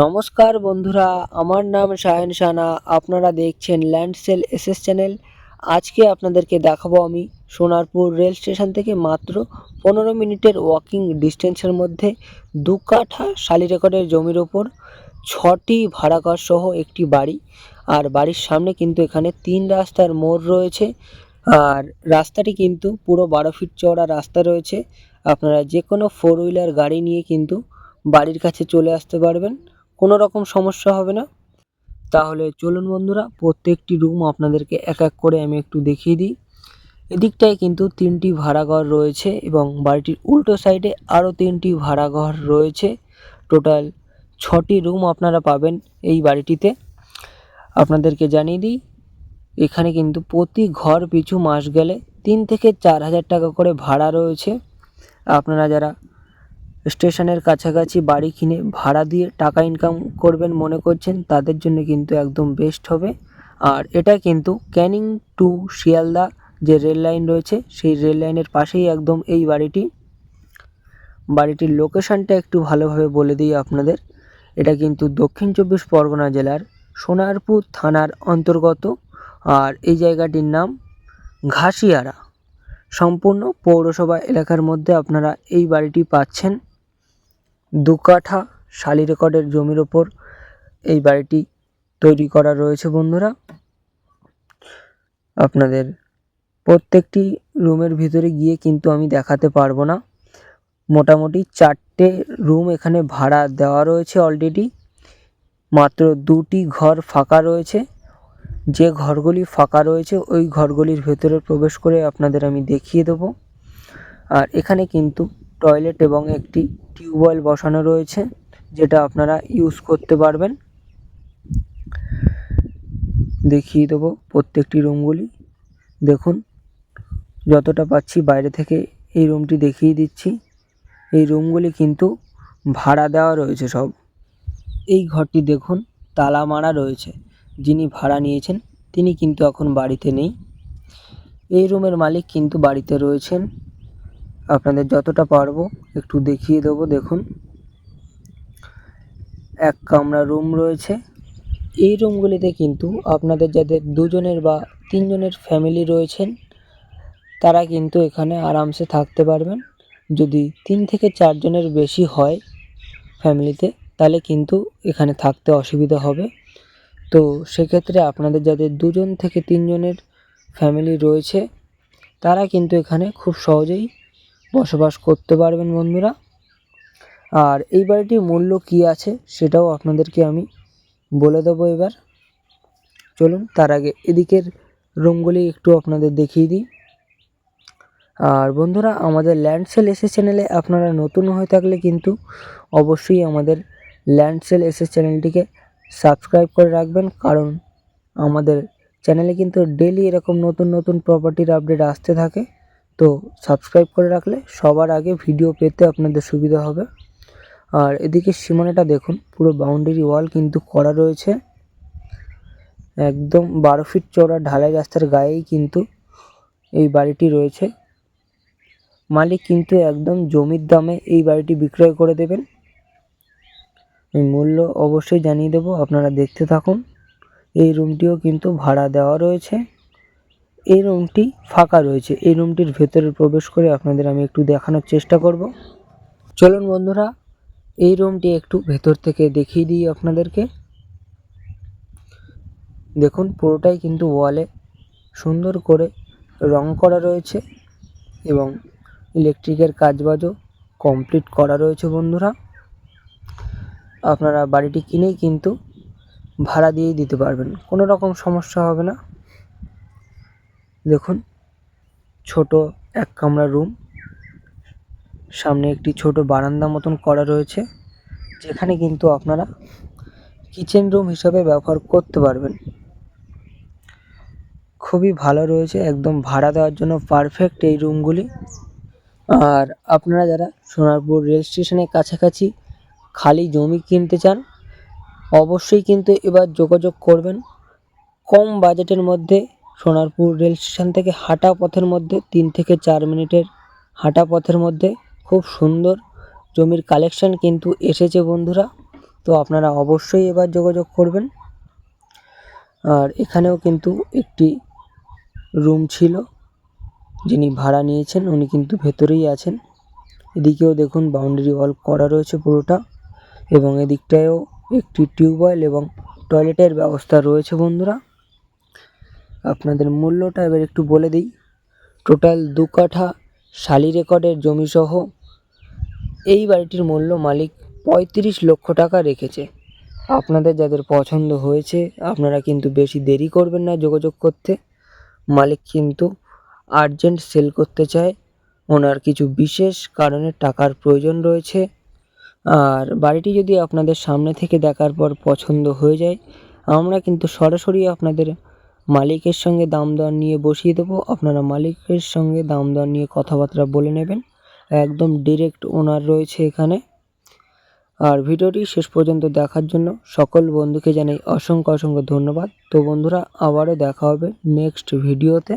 নমস্কার বন্ধুরা, আমার নাম শাহেন সানা, আপনারা দেখছেন ল্যান্ড সেল এসএস চ্যানেল আজকে আপনাদেরকে দেখাবো আমি সোনারপুর রেল স্টেশন থেকে মাত্র পনেরো মিনিটের ওয়াকিং ডিস্টেন্সের মধ্যে দু কাঠা শালি রেকর্ডের জমির ওপর ছটি ভাড়াঘর সহ একটি বাড়ি। আর বাড়ির সামনে কিন্তু এখানে তিন রাস্তার মোড় রয়েছে। আর রাস্তাটি কিন্তু পুরো বারো ফিট চওড়া রাস্তা রয়েছে। আপনারা যে কোনো ফোর হুইলার গাড়ি নিয়ে কিন্তু বাড়ির কাছে চলে আসতে পারবেন। কোনো রকম সমস্যা হবে না। তাহলে চলুন বন্ধুরা, প্রত্যেকটি রুম আপনাদেরকে এক এক করে আমি একটু দেখিয়ে দিই। এদিকটায় কিন্তু তিনটি ভাড়াঘর রয়েছে এবং বাড়িটির উল্টো সাইডে আরও তিনটি ভাড়াঘর রয়েছে। টোটাল ছটি রুম আপনারা পাবেন এই বাড়িটিতে। আপনাদেরকে জানিয়ে দিই, এখানে কিন্তু প্রতি ঘর পিছু মাস গেলে তিন থেকে চার হাজার টাকা করে ভাড়া রয়েছে। আপনারা যারা স্টেশনের কাছাকাছি বাড়ি কিনে ভাড়া দিয়ে টাকা ইনকাম করবেন মনে করছেন, তাদের জন্য কিন্তু একদম বেস্ট হবে। আর এটা কিন্তু ক্যানিং টু শিয়ালদা যে রেল লাইন রয়েছে, সেই রেল লাইনের পাশেই একদম এই বাড়িটি। বাড়িটির লোকেশনটা একটু ভালোভাবে বলে দিই আপনাদের। এটা কিন্তু দক্ষিণ চব্বিশ পরগনা জেলার সোনারপুর থানার অন্তর্গত। আর এই জায়গাটির নাম ঘাসিয়ারা। সম্পূর্ণ পৌরসভা এলাকার মধ্যে আপনারা এই বাড়িটি পাচ্ছেন। দু কাঠা শালি রেকর্ডের জমির ওপর এই বাড়িটি তৈরি করা রয়েছে, বন্ধুরা। আপনাদের প্রত্যেকটি রুমের ভিতরে গিয়ে কিন্তু আমি দেখাতে পারব না। মোটামুটি চারটে রুম এখানে ভাড়া দেওয়া রয়েছে অলরেডি মাত্র দুটি ঘর ফাঁকা রয়েছে। যে ঘরগুলি ফাঁকা রয়েছে, ওই ঘরগুলির ভেতরে প্রবেশ করে আপনাদের আমি দেখিয়ে দেবো। আর এখানে কিন্তু টয়লেট এবং একটি টিউবওয়েল বসানো রয়েছে, যেটা আপনারা ইউজ করতে পারবেন। দেখিয়ে দেবো প্রত্যেকটি রুমগুলি দেখুন, যতটা পাচ্ছি বাইরে থেকে এই রুমটি দেখিয়ে দিচ্ছি। এই রুমগুলি কিন্তু ভাড়া দেওয়া রয়েছে সব। এই ঘরটি দেখুন, তালা মারা রয়েছে। যিনি ভাড়া নিয়েছেন, তিনি কিন্তু এখন বাড়িতে নেই। এই রুমের মালিক কিন্তু বাড়িতে রয়েছেন। আপনাদের যতটা পারব, একটু দেখিয়ে দেবো, দেখুন। এক কামরা রুম রয়েছে। এই রুমগুলিতে কিন্তু আপনাদের যাদের দুজনের বা তিনজনের ফ্যামিলি রয়েছেন, তারা কিন্তু এখানে আরামসে থাকতে পারবেন। যদি তিন থেকে চারজনের বেশি হয় ফ্যামিলিতে, তাহলে কিন্তু এখানে থাকতে অসুবিধা হবে। তো সেক্ষেত্রে আপনাদের যাদের দুজন থেকে তিনজনের ফ্যামিলি রয়েছে, তারা কিন্তু এখানে খুব সহজেই বসবাস করতে পারবেন বন্ধুরা। আর এই বাড়িটির মূল্য কী আছে সেটাও আপনাদেরকে আমি বলে দেবো এবার। চলুন, তার আগে এদিকের রুমগুলি একটু আপনাদের দেখিয়ে দিই। আর বন্ধুরা, আমাদের ল্যান্ড সেল এসএস চ্যানেলে আপনারা নতুন হয়ে থাকলে কিন্তু অবশ্যই আমাদের ল্যান্ড সেল এসএস চ্যানেলটিকে সাবস্ক্রাইব করে রাখবেন। কারণ আমাদের চ্যানেলে কিন্তু ডেলি এরকম নতুন নতুন প্রপার্টির আপডেট আসতে থাকে। তো সাবস্ক্রাইব করে রাখলে সবার আগে ভিডিও পেতে আপনাদের সুবিধা হবে। আর এদিকে সীমানাটা দেখুন, পুরো বাউন্ডারি ওয়াল কিন্তু করা রয়েছে। একদম বারো ফিট চওড়া ঢালাই রাস্তার গায়েই কিন্তু এই বাড়িটি রয়েছে। মালিক কিন্তু একদম জমির দামে এই বাড়িটি বিক্রয় করে দেবেন। এই মূল্য অবশ্যই জানিয়ে দেবো, আপনারা দেখতে থাকুন। এই রুমটিও কিন্তু ভাড়া দেওয়া রয়েছে। এই রুমটি ফাঁকা রয়েছে। এই রুমটির ভেতরে প্রবেশ করে আপনাদের আমি একটু দেখানোর চেষ্টা করব। চলুন বন্ধুরা, এই রুমটি একটু ভেতর থেকে দেখিয়ে দিই আপনাদেরকে। দেখুন, পুরোটাই কিন্তু ওয়ালে সুন্দর করে রং করা রয়েছে এবং ইলেকট্রিকের কাজবাজও কমপ্লিট করা রয়েছে বন্ধুরা। আপনারা বাড়িটি কিনেই কিন্তু ভাড়া দিয়েই দিতে পারবেন, কোনো রকম সমস্যা হবে না। দেখুন, ছোট এক কামরা রুম। সামনে একটি ছোট বারান্দা মতন করা রয়েছে, যেখানে কিন্তু আপনারা কিচেন রুম হিসাবে ব্যবহার করতে পারবেন। খুবই ভালো রয়েছে, একদম ভাড়া দেওয়ার জন্য পারফেক্ট এই রুমগুলি। আর আপনারা যারা সোনারপুর রেল স্টেশনের কাছাকাছি খালি জমি কিনতে চান, অবশ্যই কিন্তু এবার যোগাযোগ করবেন। কম বাজেটের মধ্যে সোনারপুর রেল স্টেশন থেকে হাঁটা পথের মধ্যে তিন থেকে চার মিনিটের হাঁটা পথের মধ্যে খুব সুন্দর জমির কালেকশান কিন্তু এসেছে বন্ধুরা। তো আপনারা অবশ্যই এবার যোগাযোগ করবেন। আর এখানেও কিন্তু একটি রুম ছিল যিনি ভাড়া নিয়েছেন, উনি কিন্তু ভেতরেই আছেন। এদিকেও দেখুন বাউন্ডারি ওয়াল করা রয়েছে পুরোটা এবং এদিকটায়ও একটি টিউবওয়েল এবং টয়লেটের ব্যবস্থা রয়েছে বন্ধুরা। আপনাদের মূল্যটা এবার একটু বলে দিই। টোটাল দু কাঠা শালি রেকর্ডের জমিসহ এই বাড়িটির মূল্য মালিক পঁয়ত্রিশ লক্ষ টাকা রেখেছে। আপনাদের যাদের পছন্দ হয়েছে, আপনারা কিন্তু বেশি দেরি করবেন না যোগাযোগ করতে। মালিক কিন্তু আর্জেন্ট সেল করতে চায়। ওনার কিছু বিশেষ কারণে টাকার প্রয়োজন রয়েছে। আর বাড়িটি যদি আপনাদের সামনে থেকে দেখার পর পছন্দ হয়ে যায়, আমরা কিন্তু সরাসরি আপনাদের মালিকের সঙ্গে দাম দর নিয়ে বসিয়ে দেবো। আপনারা মালিকের সঙ্গে দাম দর নিয়ে কথাবার্তা বলে নেবেন। একদম ডিরেক্ট ওনার রয়েছে এখানে। আর ভিডিওটি শেষ পর্যন্ত দেখার জন্য সকল বন্ধুকে জানাই অসংখ্য অসংখ্য ধন্যবাদ। তো বন্ধুরা, আবারও দেখা হবে নেক্সট ভিডিওতে